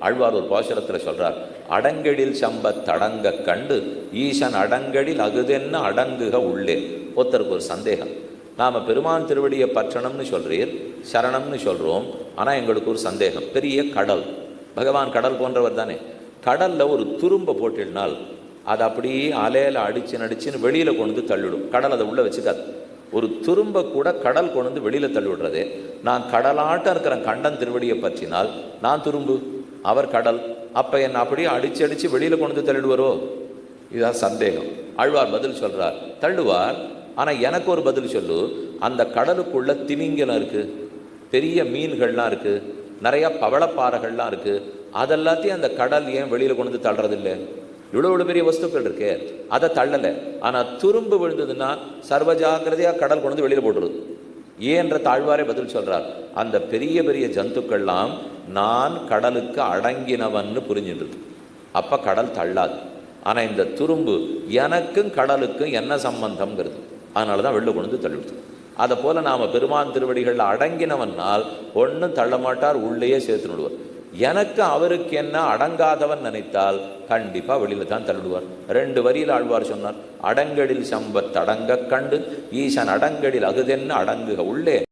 ஆழ்வார் ஒரு பாசுரத்தில் சொல்கிறார் அடங்கடில் சம்பத் தடங்க கண்டு ஈசன் அடங்கடில் அகுதென்ன அடங்குக உள்ளே. ஒருத்தருக்கு ஒரு சந்தேகம். நாம் பெருமான் திருவடியை பற்றணும்னு சொல்கிறீர் சரணம்னு சொல்கிறோம் ஆனால் எங்களுக்கு ஒரு சந்தேகம். பெரிய கடல். பகவான் கடல் போன்றவர் தானே. கடலில் ஒரு துரும்ப போட்டினால் அது அப்படியே அலையில அடிச்சு நடிச்சுன்னு வெளியில் கொண்டு தள்ளிவிடும் கடல் அதை உள்ளே வச்சுக்காது. ஒரு துரும்ப கூட கடல் கொண்டு வெளியில் தள்ளிவிடுறது. நான் கடலாட்டம் இருக்கிற கண்டன் திருவடியை பற்றினால் நான் துரும்பு. அவர் கடல். அப்போ என்ன அப்படியே அடித்து அடித்து வெளியில் கொண்டு வந்து தள்ளிடுவாரோ? இதுதான் சந்தேகம். ஆழ்வார் பதில் சொல்கிறார் தள்ளுவார். ஆனால் எனக்கு ஒரு பதில் சொல்லு. அந்த கடலுக்குள்ளே திமிங்கலம் இருக்குது பெரிய மீன்கள்லாம் இருக்குது நிறையா பவளப்பாறைகள்லாம் இருக்குது அதெல்லாத்தையும் அந்த கடல் ஏன் வெளியில் கொண்டு வந்து தள்ளுறது இவ்வளோ இவ்வளோ பெரிய வஸ்துக்கள் இருக்கே. அதை தள்ளலை. ஆனால் துரும்பு விழுந்ததுன்னா சர்வ ஜாக்கிரதையாக கடல் கொண்டு வந்து வெளியில் போட்டுருது ஏன்ற தாழ்வாரே பதில் சொல்கிறார் அந்த பெரிய பெரிய ஜந்துக்கள்லாம் நான் கடலுக்கு அடங்கினவன்னு புரிஞ்சின்றது அப்போ கடல் தள்ளாது. ஆனால் இந்த துரும்பு எனக்கும் கடலுக்கும் என்ன சம்பந்தம்ங்கிறது. அதனால தான் வெளில கொண்டு வந்து தள்ளிவிடுது அதை போல் நாம பெருமான் திருவடிகளில் அடங்கினவனால் ஒன்றும் தள்ள மாட்டார் உள்ளேயே சேர்த்து விடுவார் எனக்கு அவருக்கு என்ன அடங்காதவன் நினைத்தால் கண்டிப்பா வெளியில தான் தள்ளிடுவார் ரெண்டு வரியில் ஆழ்வார் சொன்னார் அடங்கடில் சம்பத் அடங்க கண்டு ஈசன் அடங்கடில் அகுதென்ன அடங்குக உள்ளே.